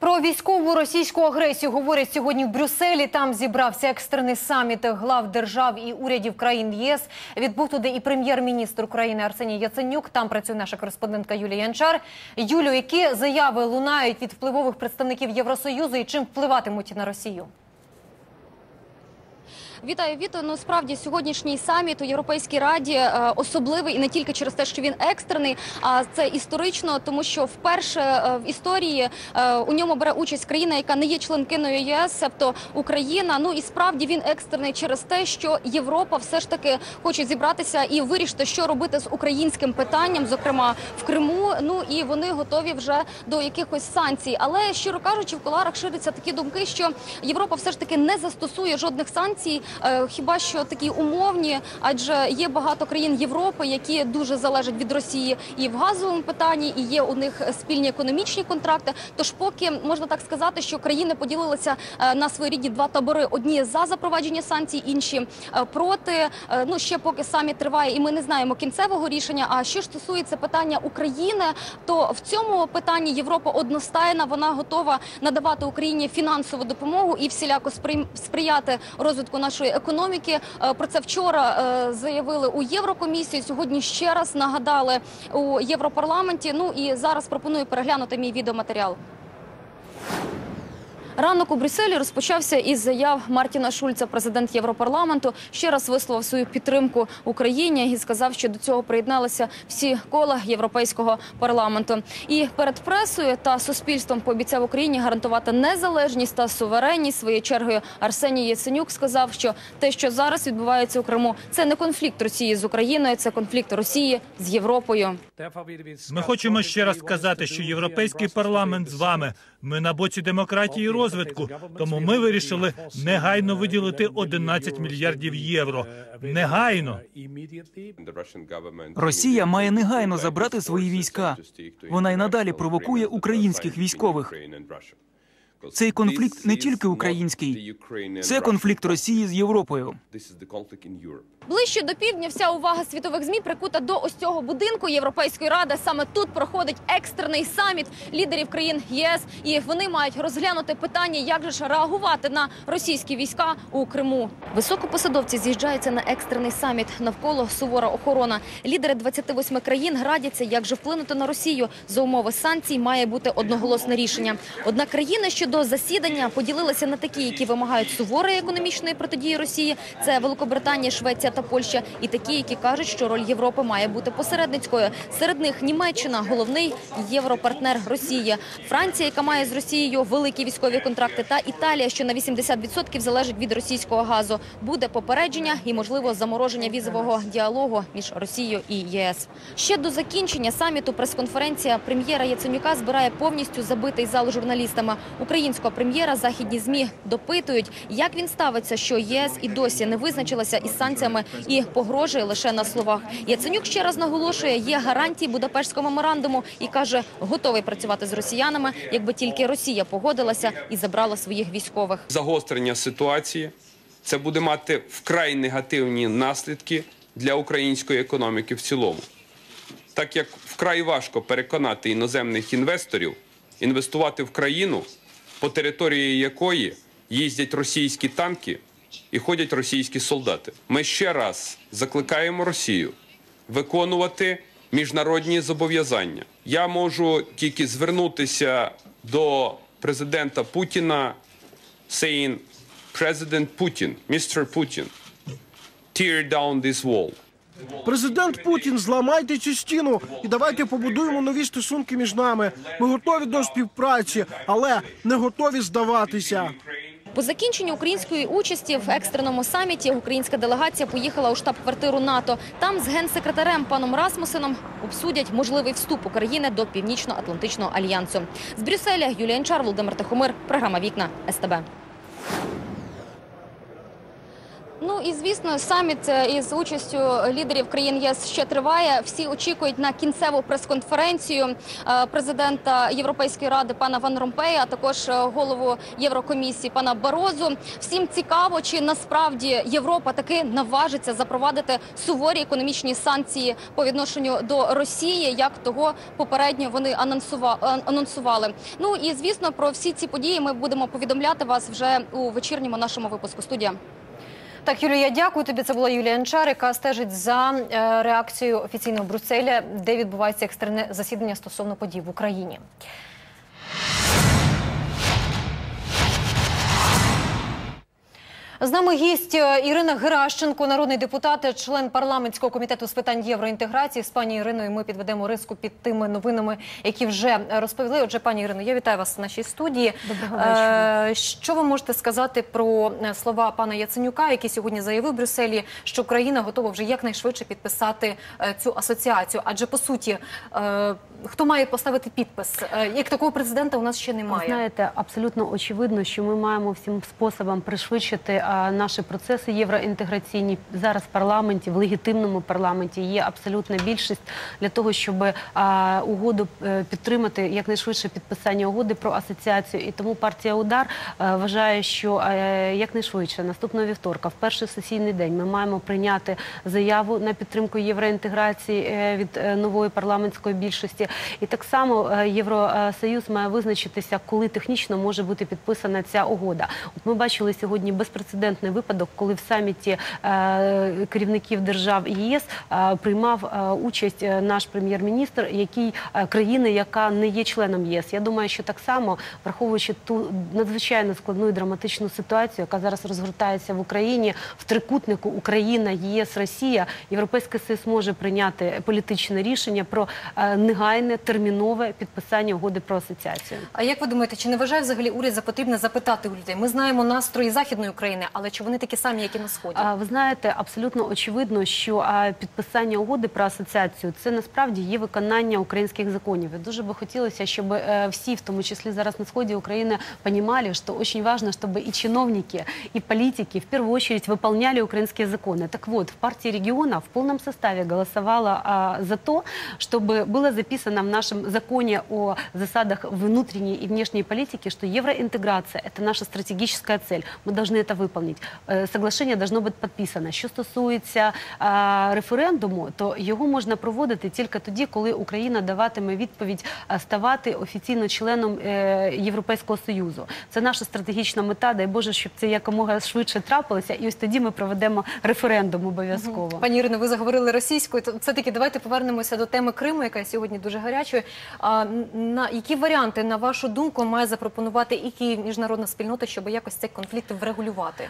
Про військову російську агресію говорять сьогодні в Брюсселі. Там зібрався екстрений саміт глав держав і урядів країн ЄС. Відбув туди і прем'єр-міністр України Арсеній Яценюк. Там працює наша кореспондентка Юлія Янчар. Юлю, які заяви лунають від впливових представників Євросоюзу і чим впливатимуть на Росію? Вітаю, Віто. Ну справді сьогоднішній саміт у Європейській Раді е, особливий і не тільки через те, що він екстрений, а це історично, тому що вперше е, в історії е, у ньому бере участь країна, яка не є членкиною ЄС, тобто Україна. Ну і справді він екстрений через те, що Європа все ж таки хоче зібратися і вирішити, що робити з українським питанням, зокрема в Криму. Ну і вони готові вже до якихось санкцій. Але щиро кажучи, в коларах ширяться такі думки, що Європа все ж таки не застосує жодних санкцій. Е, Хіба що такі умовні, адже є багато країн Європи, які дуже залежать від Росії і в газовому питанні, і є у них спільні економічні контракти. Тож, поки можна так сказати, що країни поділилися е, на своєрідні два табори: одні за запровадження санкцій, інші е, проти. Ну ще поки саміт триває, і ми не знаємо кінцевого рішення. А що ж стосується питання України, то в цьому питанні Європа одностайна. Вона готова надавати Україні фінансову допомогу і всіляко спри- сприяти розвитку нашої економіки. Е, Про це вчора е, заявили у Єврокомісії. Сьогодні ще раз нагадали у Європарламенті. Ну і зараз пропоную переглянути мій відеоматеріал. Ранок у Брюсселі розпочався із заяв Мартіна Шульца, президент Європарламенту. Ще раз висловив свою підтримку Україні і сказав, що до цього приєдналися всі кола європейського парламенту. І перед пресою та суспільством пообіцяв Україні гарантувати незалежність та суверенність. Своєю чергою Арсеній Яценюк сказав, що те, що зараз відбувається у Криму, це не конфлікт Росії з Україною, це конфлікт Росії з Європою. Ми хочемо ще раз сказати, що європейський парламент з вами. Ми на боці демократії і розвитку. Тому ми вирішили негайно виділити 11 мільярдів євро. Негайно. Росія має негайно забрати свої війська. Вона й надалі провокує українських військових. Цей конфлікт не тільки український, це конфлікт Росії з Європою. Ближче до півдня вся увага світових змі прикута до ось цього будинку Європейської ради. Саме тут проходить екстрений саміт лідерів країн ЄС, і вони мають розглянути питання, як же ж реагувати на російські війська у Криму. Високопосадовці з'їжджаються на екстрений саміт. Навколо сувора охорона. Лідери 28 країн радяться, як же вплинути на Росію. За умови санкцій має бути одноголосне рішення. Однак країни щодо засідання поділилися на такі, які вимагають суворої економічної протидії Росії. Це Великобританія, Швеція та Польща, і такі, які кажуть, що роль Європи має бути посередницькою. Серед них Німеччина, головний європартнер Росії, Франція, яка має з Росією великі військові контракти, та Італія, що на 80% залежить від російського газу. Буде попередження і можливо замороження візового діалогу між Росією і ЄС. Ще до закінчення саміту прес-конференція прем'єра Яценюка збирає повністю забитий зал журналістами. Українського прем'єра західні змі допитують, як він ставиться, що ЄС і досі не визначилася із санкціями і погрожує лише на словах. Яценюк ще раз наголошує, є гарантії Будапештського меморандуму і каже, готовий працювати з росіянами, якби тільки Росія погодилася і забрала своїх військових. загострення ситуації. Це буде мати вкрай негативні наслідки для української економіки в цілому. Так як вкрай важко переконати іноземних інвесторів інвестувати в країну, по території якої їздять російські танки і ходять російські солдати. Ми ще раз закликаємо Росію виконувати міжнародні зобов'язання. Я можу тільки звернутися до президента Путіна saying, President Putin, Mr. Putin, tear down this wall. Президент Путін, зламайте цю стіну і давайте побудуємо нові стосунки між нами. Ми готові до співпраці, але не готові здаватися. По закінченню української участі в екстреному саміті українська делегація поїхала у штаб-квартиру НАТО. Там з генсекретарем паном Расмусеном обсудять можливий вступ України до Північно-Атлантичного альянсу. З Брюсселя Юлія Інчар, Володимир Тихомир. Програма Вікна СТБ. Ну і звісно, саміт е, із участю лідерів країн ЄС ще триває. Всі очікують на кінцеву прес-конференцію е, президента Європейської ради пана Ван Ромпея, а також е, голову Єврокомісії пана Барозу. Всім цікаво, чи насправді Європа таки наважиться запровадити суворі економічні санкції по відношенню до Росії, як того попередньо вони анонсува- анонсували. Ну і звісно, про всі ці події ми будемо повідомляти вас вже у вечірньому нашому випуску. Студія. Так, Юлія, дякую тобі. Це була Юлія Анчар, яка стежить за е, реакцією офіційного Брюсселя, де відбувається екстрене засідання стосовно подій в Україні. З нами гість е, Ірина Геращенко, народний депутат, член парламентського комітету з питань євроінтеграції. З пані Іриною ми підведемо риску під тими новинами, які вже розповіли. Отже, пані Ірино, я вітаю вас в нашій студії. Доброго вечора. Е, Що ви можете сказати про е, слова пана Яценюка, який сьогодні заявив в Брюсселі, що Україна готова вже якнайшвидше підписати цю асоціацію? Адже по суті, хто має поставити підпис? Як такого президента у нас ще Ви немає. знаєте, абсолютно очевидно, що ми маємо всім способом пришвидшити наші процеси євроінтеграційні зараз в парламенті, в легітимному парламенті є абсолютна більшість для того, щоб угоду е, підтримати якнайшвидше підписання угоди про асоціацію. І тому партія Удар е, вважає, що е, якнайшвидше наступного вівторка, в перший сесійний день, ми маємо прийняти заяву на підтримку євроінтеграції від нової парламентської більшості. І так само Євросоюз має визначитися, коли технічно може бути підписана ця угода. От ми бачили сьогодні безпрецедентний випадок, коли в саміті е, керівників держав ЄС е, приймав е, участь наш прем'єр-міністр, який країни, яка не є членом ЄС. Я думаю, що так само, враховуючи ту надзвичайно складну і драматичну ситуацію, яка зараз розгортається в Україні в трикутнику Україна, ЄС, Росія, Європейський Союз може прийняти політичне рішення про негайне термінове підписання угоди про асоціацію. А як ви думаєте, чи не вважає взагалі уряд за потрібне запитати у людей? Ми знаємо настрої західної України, але чи вони такі самі, як і на сході? А, Ви знаєте, абсолютно очевидно, що а, підписання угоди про асоціацію це насправді є виконання українських законів. І дуже би хотілося, щоб е, всі, в тому числі зараз на сході України, понимали, что очень важно, чтобы и чиновники, и политики в первую очередь выполняли украинские законы. Так вот, в партии региона в полном составе голосовала а, за то, чтобы было записано в нашем законе о засадах внутренней и внешней политики, что евроинтеграция – это наша стратегическая цель. Мы должны это выполнить. Е, Соглашення должно бути підписано. Що стосується референдуму, то його можна проводити тільки тоді, коли Україна даватиме відповідь ставати офіційно членом е, Європейського союзу. Це наша стратегічна мета. Дай Боже, щоб це якомога швидше трапилося. І ось тоді ми проведемо референдум обов'язково. Пані Ірино, ви заговорили російською. То все таки давайте повернемося до теми Криму, яка сьогодні дуже гарячою. А на які варіанти, на вашу думку, має запропонувати і Київ, міжнародна спільнота, щоб якось цей конфлікт врегулювати?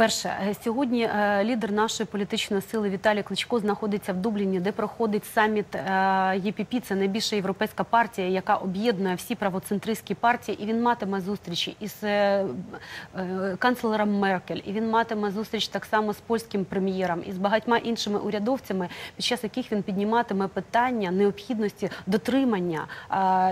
Перше, е, сьогодні е, лідер нашої політичної сили Віталій Кличко знаходиться в Дубліні, де проходить саміт е, ЄПП. Це найбільша європейська партія, яка об'єднує всі правоцентристські партії. І він матиме зустрічі із канцлером Меркель, і він матиме зустріч так само з польським прем'єром і з багатьма іншими урядовцями, під час яких він підніматиме питання необхідності дотримання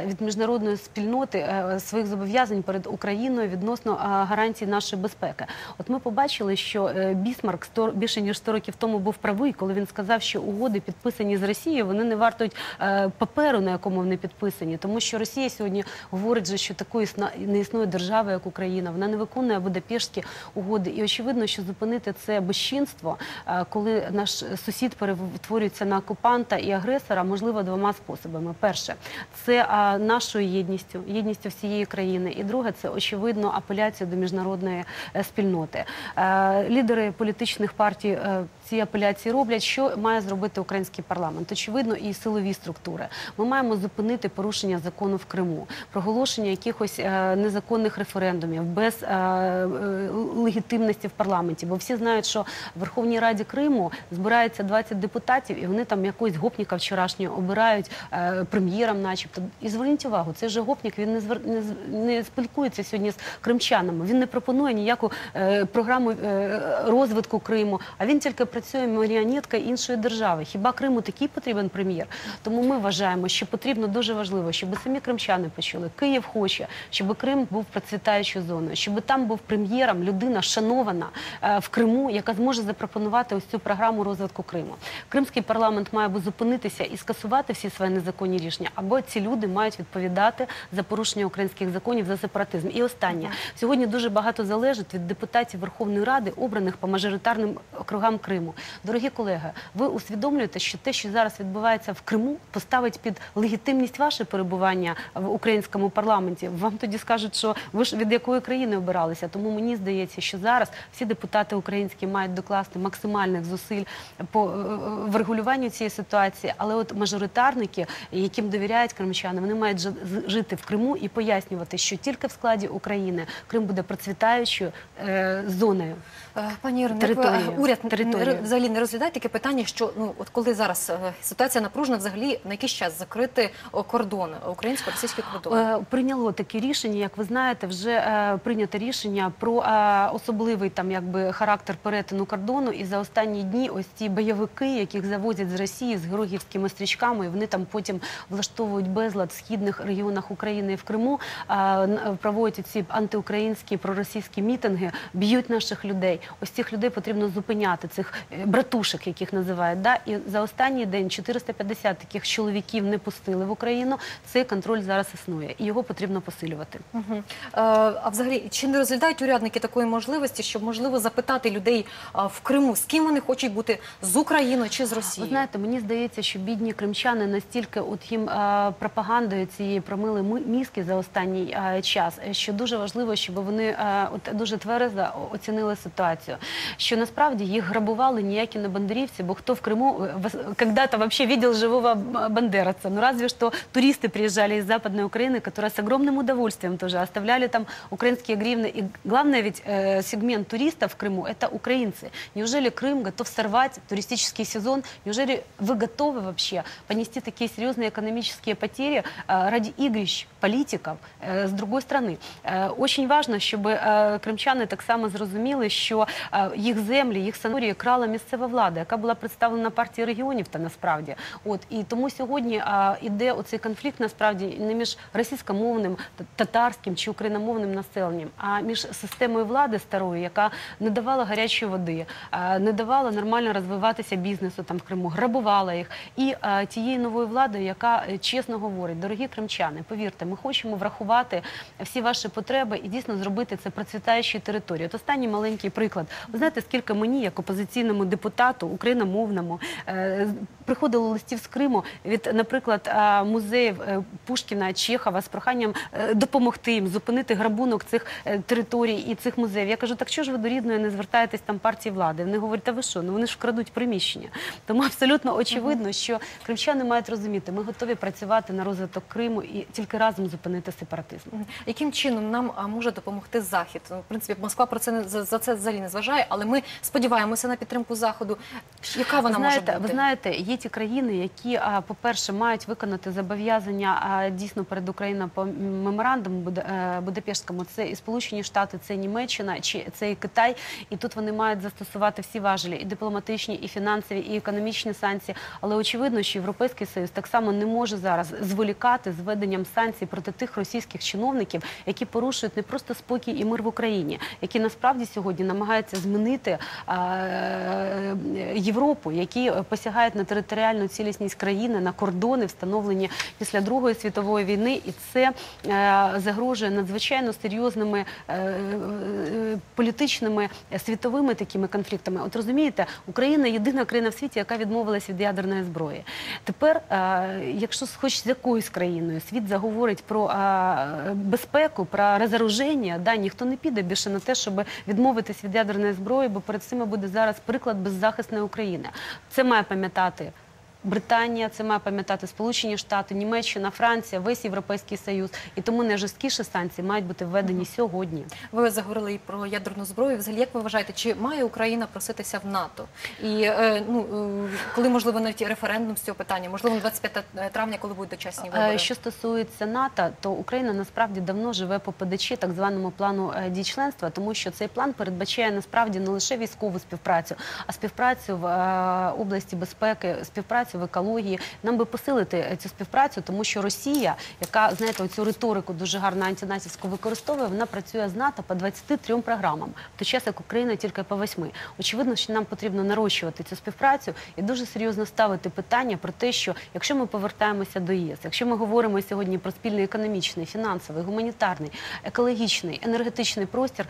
від міжнародної спільноти своїх зобов'язань перед Україною відносно гарантій нашої безпеки. От ми побачили, що е, Бісмарк 100, більше ніж 100 років тому був правий, коли він сказав, що угоди підписані з Росією, вони не вартують е, паперу, на якому вони підписані, тому що Росія сьогодні говорить, що такої не існує держави, як Україна. Вона не виконує Будапештські угоди. І очевидно, що зупинити це безчинство, е, коли наш сусід перетворюється на окупанта і агресора, можливо двома способами. Перше, це нашою єдністю, єдністю всієї країни. І друге, це очевидно апеляція до міжнародної спільноти. Е, Лідери політичних партій е, ці апеляції роблять. Що має зробити український парламент? Очевидно, і силові структури. Ми маємо зупинити порушення закону в Криму, проголошення якихось е, незаконних референдумів без легітимності в парламенті. Бо всі знають, що в Верховній Раді Криму збирається 20 депутатів, і вони там якогось гопніка вчорашнього обирають прем'єром, начебто. І зверніть увагу, цей же гопнік він не звер... спілкується сьогодні з кримчанами. Він не пропонує ніяку програму е, розвитку Криму, а він тільки працює маріонетка іншої держави. Хіба Криму такий потрібен прем'єр? Тому ми вважаємо, що потрібно дуже важливо, щоб самі кримчани почули. Київ хоче, щоб Крим був процвітаючою зоною, щоб там був прем'єром людина шанована е, в Криму, яка зможе запропонувати ось цю програму розвитку Криму. Кримський парламент має би зупинитися і скасувати всі свої незаконні рішення, або ці люди мають відповідати за порушення українських законів за сепаратизм. І останнє сьогодні дуже багато залежить від депутатів Верховної Ради, обраних по мажоритарним округам Криму. Дорогі колеги, ви усвідомлюєте, що те, що зараз відбувається в Криму, поставить під легітимність ваше перебування в українському парламенті. Вам тоді скажуть, що ви ж від якої країни обиралися. Тому мені здається, що зараз всі депутати українські мають докласти максимальних зусиль по е, е, врегулюванню цієї ситуації. Але от мажоритарники, яким довіряють кримчани, вони мають жити в Криму і пояснювати, що тільки в складі України Крим буде процвітаючою е, зоною. Е, Пані Ірино, Територію. е, уряд Територію. взагалі не розглядає таке питання, що ну от коли зараз е, ситуація напружена, взагалі на якийсь час закрити о, кордон, українсько-російський кордон. Е, Прийняло таке рішення, як ви знаєте, вже е, прийнято рішення про е, особливий там якби характер перетину кордону. І за останні дні ось ці бойовики, яких завозять з Росії з георгіївськими стрічками, і вони там потім влаштовують безлад в східних регіонах України і в Криму, е, проводять ці антиукраїнські проросійські мітинги, б'ють наших людей. Ось цих людей потрібно зупиняти, цих е, братушек, яких називають. Да? І за останній день 450 таких чоловіків не пустили в Україну. Цей контроль зараз існує, і його потрібно посилювати. Е, А взагалі, чи не розглядають урядники такої можливості, щоб можливо запитати людей в Криму, з ким вони хочуть бути з Україною чи з Ви знаєте, мені здається, що бідні кримчани настільки от їм е, пропагандою цієї промили ми- мізки за останній час, що дуже важливо, щоб вони от дуже тверезо оцінили ситуацію. Що насправді їх грабували ніякі не бандерівці, бо хто в Криму е, вас- когда-то вообще видел живого б- бандеровца? Ну разве что туристы приезжали из Западной Украины, которые с огромным удовольствием тоже оставляли там украинские гривны. И главное ведь э, сегмент туристов в Крыму – это украинцы. Неужели Крым готов сорвать туристический сезон? Неужели вы готовы вообще понести такие серьезные экономические потери э, ради игрищ политиков э, с другой стороны? Э, Очень важно, щоб е, кримчани так само зрозуміли, що е, їх землі, їх санаторії крала місцева влада, яка була представлена партії регіонів та насправді. От і тому сьогодні е, іде оцей конфлікт насправді не між російськомовним, татарським чи україномовним населенням, а між системою влади старою, яка не давала гарячої води, е, не давала нормально розвиватися бізнесу там в Криму, грабувала їх, і тією новою владою, яка чесно говорить, дорогі кримчани, повірте, ми хочемо врахувати всі ваші потреби і дійсно зробити це процвітаючою територією. От останній маленький приклад. Ви знаєте, скільки мені, як опозиційному депутату, україномовному, е, приходило листів з Криму від, наприклад, е, музеїв е, Пушкіна, Чехова з проханням допомогти їм зупинити грабунок цих територій і цих музеїв. Я кажу, так що ж ви до рідної не звертаєтесь там партії влади? Вони говорять, та ви що? Ну вони ж вкрадуть приміщення. Тому абсолютно очевидно, що кримчани мають розуміти, ми готові працювати на розвиток Криму і тільки разом зупинити сепаратизм. Яким чином нам може допомогти Захід? Ну, в принципі, Москва про це не за, за це взагалі не зважає, але ми сподіваємося на підтримку Заходу. Яка вона знаєте, може бути? ви знаєте, є ті країни, які, по-перше, мають виконати зобов'язання дійсно перед Україною по меморандуму е, Будапештському. Це і Сполучені Штати, це Німеччина, чи це і Китай. І тут вони мають застосувати всі важелі, і дипломатичні, і фінансові, і економічні санкції. Але очевидно, що Європейський Союз так само не може зараз зволікати з введенням санкцій проти тих російських чиновників, які порушують не просто спокій і мир в Україні, які насправді сьогодні намагаються змінити е, Європу, які е, посягають на територіальну цілісність країни, на кордони, встановлені після Другої світової війни, і це е, загрожує надзвичайно серйозними е, е, політичними е, світовими такими конфліктами. От розумієте, Україна єдина країна в світі, яка відмовилась від ядерної зброї. Тепер, е, якщо хоч з якоюсь країною світ заговорить про е, безпеку, про розоруження, да, ніхто не піде більше на те, щоб відмовитись від ядерної зброї, бо перед цим буде зараз приклад беззахисної України. Це має пам'ятати Британія, це має пам'ятати Сполучені Штати, Німеччина, Франція, весь Європейський Союз. І тому найжорсткіші санкції мають бути введені сьогодні. Ви заговорили і про ядерну зброю. Взагалі, як ви вважаєте, чи має Україна проситися в НАТО? І е, ну е, коли можливо навіть референдум з цього питання? Можливо, на 25 травня, коли будуть дочасні вибори? Е, Що стосується НАТО, то Україна насправді давно живе по ПДЧ, так званому плану дій членства, тому що цей план передбачає насправді не лише військову співпрацю, а співпрацю в області безпеки, співпрацю в екології. Нам би посилити е, цю співпрацю, тому що Росія, яка знаєте, оцю риторику дуже гарно антинатівську використовує, вона працює з НАТО по 23 програмам, в той час як Україна тільки по 8. Очевидно, що нам потрібно нарощувати цю співпрацю і дуже серйозно ставити питання про те, що якщо ми повертаємося до ЄС, якщо ми говоримо сьогодні про спільний економічний, фінансовий, гуманітарний, екологічний, енергетичний простір,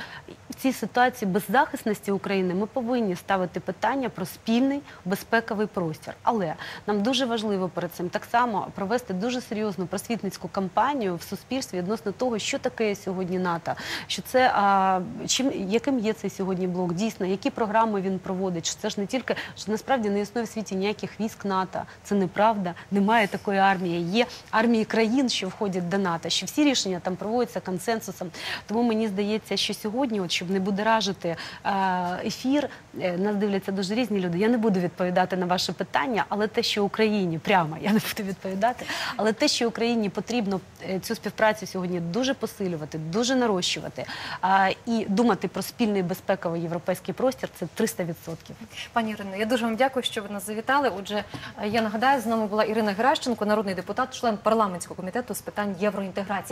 в цій ситуації беззахисності України ми повинні ставити питання про спільний безпековий простір. Але нам дуже важливо перед цим так само провести дуже серйозну просвітницьку кампанію в суспільстві відносно того, що таке сьогодні НАТО, що це а, чим яким є цей сьогодні блок, дійсно, які програми він проводить. Що це ж не тільки що насправді не існує в світі ніяких військ НАТО. Це неправда. Немає такої армії. Є армії країн, що входять до НАТО. Що всі рішення там проводяться консенсусом. Тому мені здається, що сьогодні, от щоб не будоражити ефір, е, нас дивляться дуже різні люди. Я не буду відповідати на ваше питання, але те, що Україні прямо я не буду відповідати, але те, що Україні потрібно е, цю співпрацю сьогодні дуже посилювати, дуже нарощувати і думати про спільний безпековий європейський простір, це 300%. Пані Ірино, я дуже вам дякую, що ви нас завітали. Отже, е, я нагадаю, з нами була Ірина Геращенко, народний депутат, член парламентського комітету з питань євроінтеграції.